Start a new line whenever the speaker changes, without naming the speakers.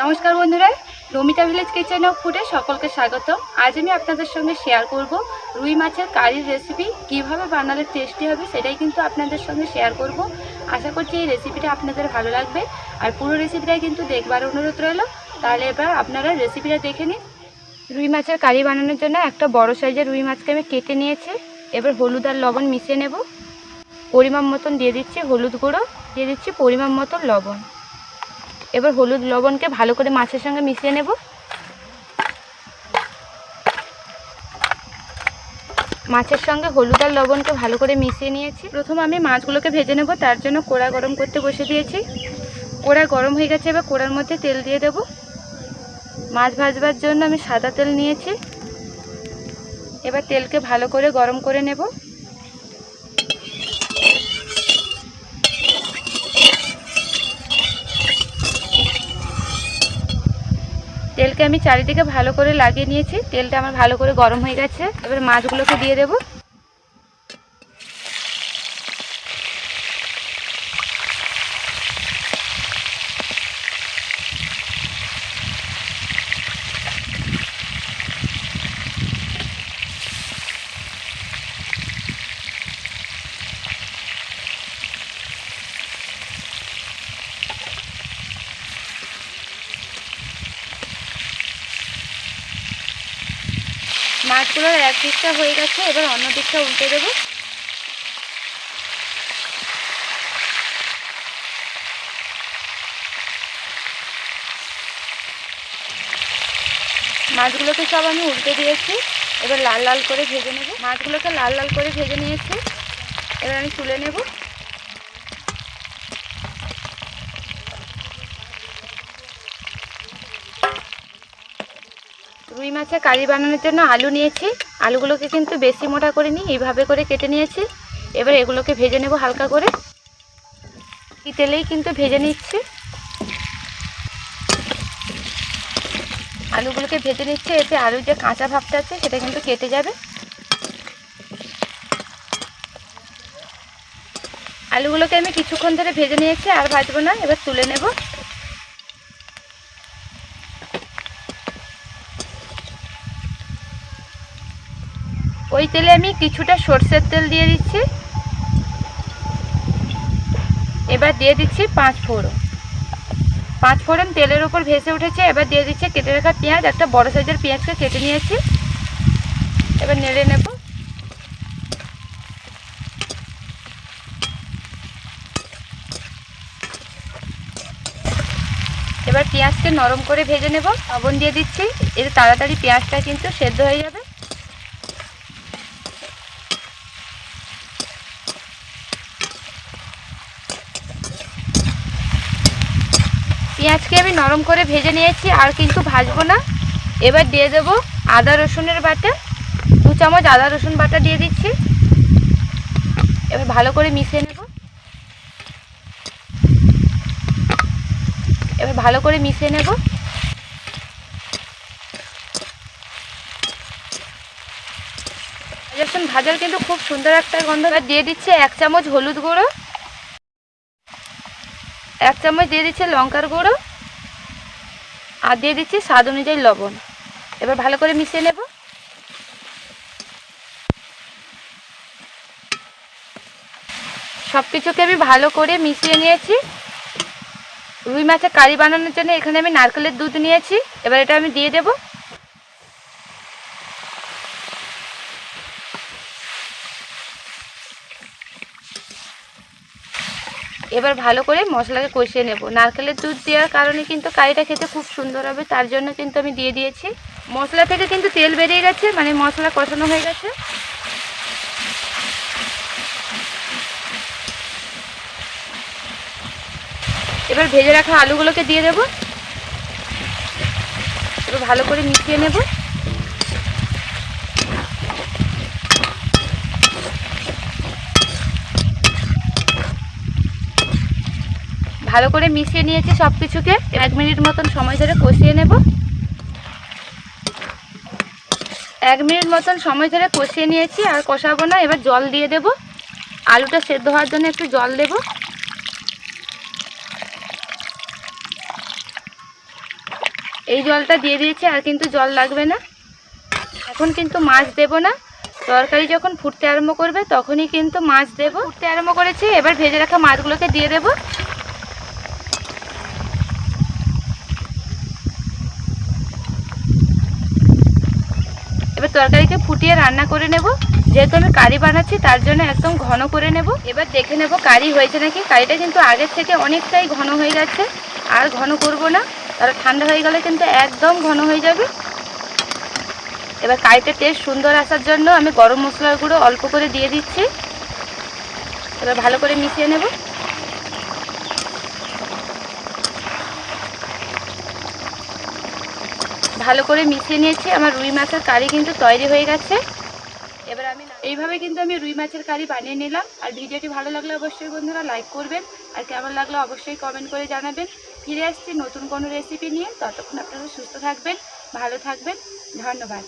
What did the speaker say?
নমস্কার বন্ধুরা, Romita village kitchen of ফুডে সকলকে স্বাগত আজ আমি আপনাদের সঙ্গে শেয়ার করব রুই মাছের কারির রেসিপি কীভাবে বানালে টেস্টি হবে সেটাই কিন্তু আপনাদের সঙ্গে শেয়ার করব। আশা করছি এই রেসিপিটা আপনাদের ভালো লাগবে। আর পুরো রেসিপিটাই কিন্তু দেখবার অনুরোধ রইল। তাহলে এবার আপনারা রেসিপিটা দেখে নিন। রুই মাছের কারি বানানোর জন্য একটা বড় সাইজের রুই মাছকে আমি কেটে নিয়েছি। এবার হলুদ আর লবণ মিশিয়ে নেব। পরিমাণ মতন দিয়ে দিচ্ছি হলুদ গুঁড়ো, দিয়ে দিচ্ছি পরিমাণ মতন লবণ। এবার হলুদ লবণকে ভালো করে মাছের সঙ্গে মিশিয়ে নেব। মাছের সঙ্গে হলুদ আর লবণকে ভালো করে মিশিয়ে নিয়েছি। প্রথম আমি মাছগুলোকে ভেজে নেব, তার জন্য কোড়া গরম করতে বসে দিয়েছি। কোড়া গরম হয়ে গেছে, এবার কোড়ার মধ্যে তেল দিয়ে দেব। মাছ ভাজবার জন্য আমি সাদা তেল নিয়েছি। এবার তেলকে ভালো করে গরম করে নেব। তেলকে আমি চারিদিকে ভালো করে লাগিয়ে নিয়েছি। তেলটা আমার ভালো করে গরম হয়ে গেছে। এবার মাছগুলোকে দিয়ে দেব। মাছগুলোর এক দিকটা হয়ে গেছে, এবার অন্য দিকটা উল্টে দেবো। মাছগুলোকে সব আমি উল্টে দিয়েছি, এবার লাল লাল করে ভেজে নেব। মাছগুলোকে লাল লাল করে ভেজে নিয়েছি, এবার আমি তুলে নেব। মাছের কারি বানানোর জন্য আলু নিয়েছি। আলুগুলোকে কিন্তু বেশি মোটা করে নিই এইভাবে করে কেটে নিয়েছি। এবার এগুলোকে ভেজে নেব হালকা করে। তেলেই কিন্তু ভেজে নিচ্ছি। আলুগুলোকে ভেজে নিচ্ছে। এতে আলুর যে কাঁচা ভাবটা আছে, সেটা কিন্তু কেটে যাবে। আলুগুলোকে আমি কিছুক্ষণ ধরে ভেজে নিয়েছি, আর ভাজবো না। এবার তুলে নেব। ওই তেলে আমি কিছুটা সর্ষের তেল দিয়ে দিচ্ছি। এবার দিয়ে দিচ্ছি পাঁচ ফোড়ন। পাঁচ ফোড়ন তেলের উপর ভেসে উঠেছে, এবার দিয়ে দিচ্ছে কেটে রাখা পেঁয়াজ, একটা বড় সাইজের পেঁয়াজকে কেটে নিয়েছি। এবার নেড়ে নেব। এবার পেঁয়াজকে নরম করে ভেজে নেব। লবণ দিয়ে দিচ্ছি, এতে তাড়াতাড়ি পেঁয়াজটা কিন্তু সেদ্ধ হয়ে যাবে। পেঁয়াজকে আমি নরম করে ভেজে নিয়েছি, আর কিন্তু ভাজবো না। এবার দিয়ে দেব আদা রসুনের বাটা। দু চামচ আদা রসুন বাটা দিয়ে দিচ্ছি। এবার ভালো করে মিশিয়ে নেব। এবার ভালো করে মিশিয়ে নেব। রসুন ভাজার কিন্তু খুব সুন্দর একটা গন্ধ। দিয়ে দিচ্ছে এক চামচ হলুদ গুঁড়ো। এক চামচ দিয়ে দিচ্ছি লঙ্কার গুঁড়ো আর দিয়ে দিচ্ছি স্বাদ অনুযায়ী লবণ। এবার ভালো করে মিশিয়ে নেব। সব কিছুকে আমি ভালো করে মিশিয়ে নিয়েছি। রুই মাছের কারি বানানোর জন্য এখানে আমি নারকেলের দুধ নিয়েছি। এবার এটা আমি দিয়ে দেব। এবার ভালো করে মশলাকে কষিয়ে নেব। নারকেলের দুধ দেওয়ার কারণে কিন্তু কারিটা খেতে খুব সুন্দর হবে, তার জন্য কিন্তু আমি দিয়ে দিয়েছি। মশলা থেকে কিন্তু তেল বেরিয়ে গেছে মানে মশলা কষানো হয়ে গেছে। এবার ভেজে রাখা আলুগুলোকে দিয়ে দেব। এবার ভালো করে মিশিয়ে নেব। ভালো করে মিশিয়ে নিয়েছি সব কিছুকে এক মিনিট মতন সময় ধরে কষিয়ে নেব। এক মিনিট মতন সময় ধরে কষিয়ে নিয়েছি, আর কষাবো না, এবার জল দিয়ে দেব। আলুটা সেদ্ধ হওয়ার জন্য একটু জল দেব। এই জলটা দিয়ে দিয়েছি, আর কিন্তু জল লাগবে না। এখন কিন্তু মাছ দেব না। তরকারি যখন ফুটতে আরম্ভ করবে, তখনই কিন্তু মাছ দেব। ফুটতে আরম্ভ করেছি, এবার ভেজে রাখা মাছগুলোকে দিয়ে দেব। এবার তরকারিকে ফুটিয়ে রান্না করে নেব। যেহেতু আমি কারি বানাচ্ছি, তার জন্য একদম ঘন করে নেব। এবার দেখে নেব কারি হয়েছে নাকি। কারিটা কিন্তু আগের থেকে অনেকটাই ঘন হয়ে গেছে। আর ঘন করব না। তাহলে ঠান্ডা হয়ে গেলে কিন্তু একদম ঘন হয়ে যাবে। এবার কারিটা টেস্ট সুন্দর আসার জন্য আমি গরম মশলার গুঁড়ো অল্প করে দিয়ে দিচ্ছি। এবার ভালো করে মিশিয়ে নেব। ভালো করে মিশিয়ে নিয়েছি। আমার রুই মাছের কারি কিন্তু তৈরি হয়ে গেছে। এবার আমি এইভাবে কিন্তু আমি রুই মাছের কারি বানিয়ে নিলাম। আর ভিডিওটি ভালো লাগলে অবশ্যই বন্ধুরা লাইক করবেন। আর কেমন লাগলে অবশ্যই কমেন্ট করে জানাবেন। ফিরে আসছি নতুন কোনো রেসিপি নিয়ে। ততক্ষণ আপনারা সুস্থ থাকবেন, ভালো থাকবেন। ধন্যবাদ।